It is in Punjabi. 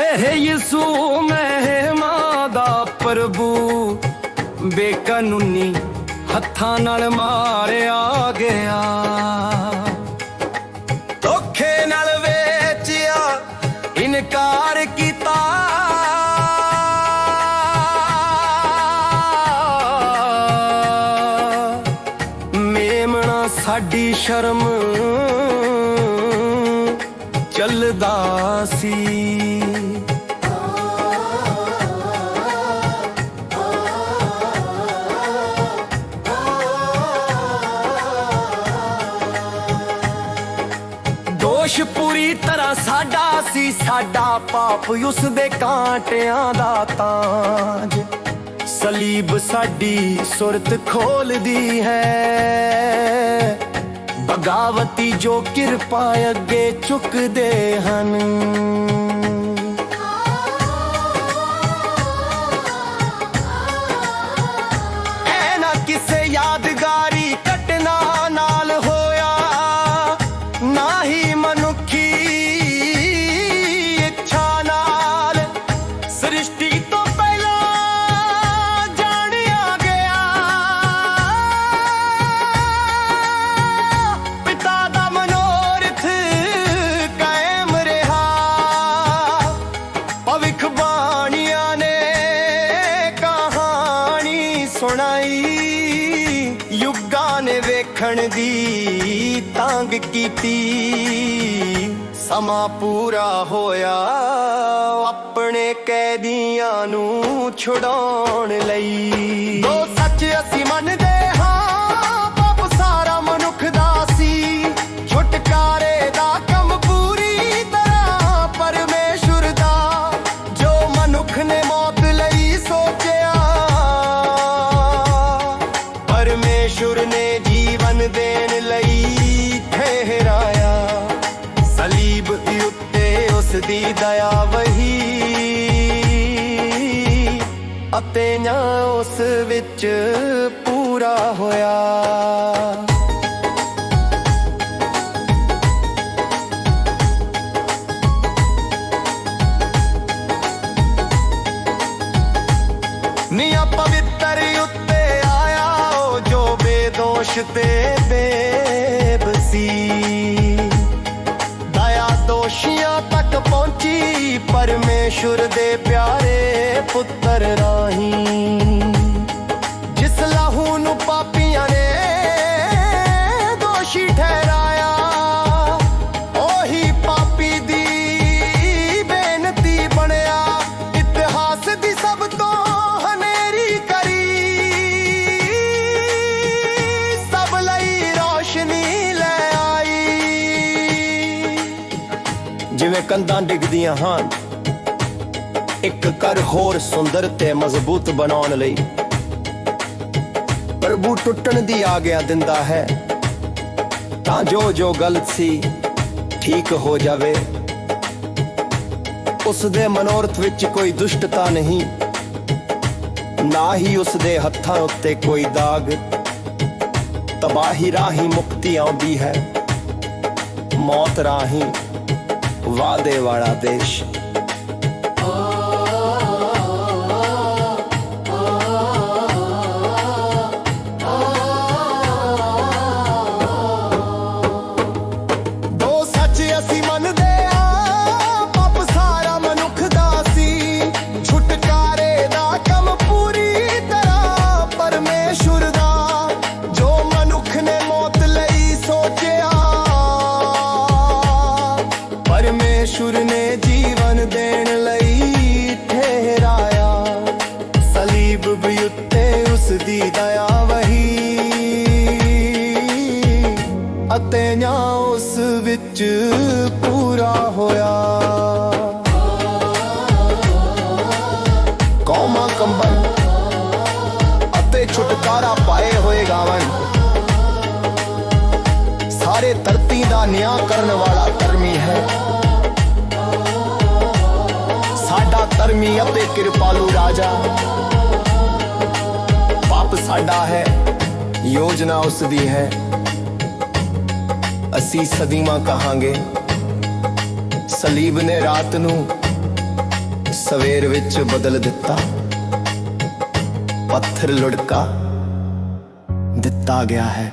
ਇਹ ਯਿਸੂ ਮਹਿਮਾ ਦਾ ਪ੍ਰਭੂ। ਬੇਕਾਨੂੰਨੀ ਹੱਥਾਂ ਨਾਲ ਮਾਰਿਆ ਗਿਆ। ਧੋਖੇ ਨਾਲ ਵੇਚਿਆ, ਇਨਕਾਰ ਕੀਤਾ। ਮੇਮਣਾ ਸਾਡੀ ਸ਼ਰਮ ਚੱਲਦਾ ਸੀ। ਸਾਡਾ ਸੀ, ਸਾਡਾ ਪਾਪ, ਉਸ ਦੇ ਕਾਂਟਿਆਂ ਦਾ ਤਾਜ। ਸਲੀਬ ਸਾਡੀ ਸੁਰਤ ਖੋਲਦੀ ਹੈ। ਬਗਾਵਤੀ ਜੋ ਕਿਰਪਾ ਅੱਗੇ ਚੁੱਕਦੇ ਹਨ। ਵੇਖਣ ਦੀ ਤੰਗ ਕੀਤੀ। ਸਮਾਂ ਪੂਰਾ ਹੋਇਆ ਆਪਣੇ ਕੈਦੀਆਂ ਨੂੰ ਛੁਡਾਉਣ ਲਈ। ਦੀ ਦਇਆ ਵਹੀ ਅਤੇ ਨਾ ਉਸ ਵਿੱਚ ਪੂਰਾ ਹੋਇਆ। ਨੀਆਂ ਪਵਿੱਤਰ ਉੱਤੇ ਆਇਆ ਉਹ ਜੋ ਬੇਦੋਸ਼ ਤੇ ਦੋਸ਼ੀਆਂ ਤੱਕ ਪਹੁੰਚੀ, ਪਰਮੇਸ਼ੁਰ ਦੇ ਪਿਆਰੇ ਪੁੱਤਰ ਰਾਹੀਂ। ਜਿਸ ਲਹੂ ਨੂੰ ਪਾਪੀਆਂ ਨੇ ਦੋਸ਼ੀ ਠਹਿਰਾਇਆ ਕੰਧਾਂ ਡਿੱਗਦੀਆਂ ਹਨ। ਇੱਕ ਕਰ ਹੋਰ ਸੁੰਦਰ ਤੇ ਮਜ਼ਬੂਤ ਬਣਾਉਣ ਲਈ ਪ੍ਰਭੂ ਟੁੱਟਣ ਦੀ ਆਗਿਆ ਦਿੰਦਾ ਹੈ। ਤਾਂ ਜੋ ਜੋ ਗਲਤ ਸੀ, ਠੀਕ ਹੋ ਜਾਵੇ। ਉਸ ਦੇ ਮਨੋਰਥ ਵਿੱਚ ਕੋਈ ਦੁਸ਼ਟਤਾ ਨਹੀਂ। ਨਾ ਹੀ ਉਸ ਦੇ ਹੱਥਾਂ ਉੱਤੇ ਕੋਈ ਦਾਗ। ਤਬਾਹੀ ਰਾਹੀਂ ਮੁਕਤੀ ਆਉਂਦੀ ਹੈ। ਮੌਤ ਰਾਹੀਂ ਵਾਅਦੇ ਵਾਲਾ ਦੇਸ਼। ਦੋ ਸੱਚ ਅਸੀਂ ਮੰਨਦੇ ਦੀ ਦਇਆ ਵਹੀ ਅਤੇ ਨਾ ਉਸ ਵਿੱਚ ਪੂਰਾ ਹੋਇਆ। ਕੌਮਾਂ ਕੰਬਨ ਅਤੇ ਛੁਟਕਾਰਾ ਪਾਏ ਹੋਏ ਗਾਵਨ ਸਾਰੇ ਧਰਤੀ ਦਾ ਨਿਆਂ ਕਰਨ ਵਾਲਾ ਧਰਮੀ ਹੈ। ਸਾਡਾ ਧਰਮੀ ਅਤੇ ਕਿਰਪਾਲੂ ਰਾਜਾ। ਸਾਡਾ ਹੈ, ਯੋਜਨਾ ਉਸ ਦੀ ਹੈ। ਅਸੀਂ ਸਦੀਮਾ ਕਹਾਂਗੇ, ਸਲੀਬ ਨੇ ਰਾਤ ਨੂੰ ਸਵੇਰ ਵਿੱਚ ਬਦਲ ਦਿੱਤਾ। ਪੱਥਰ ਲੁੜਕਾ ਦਿੱਤਾ ਗਿਆ ਹੈ।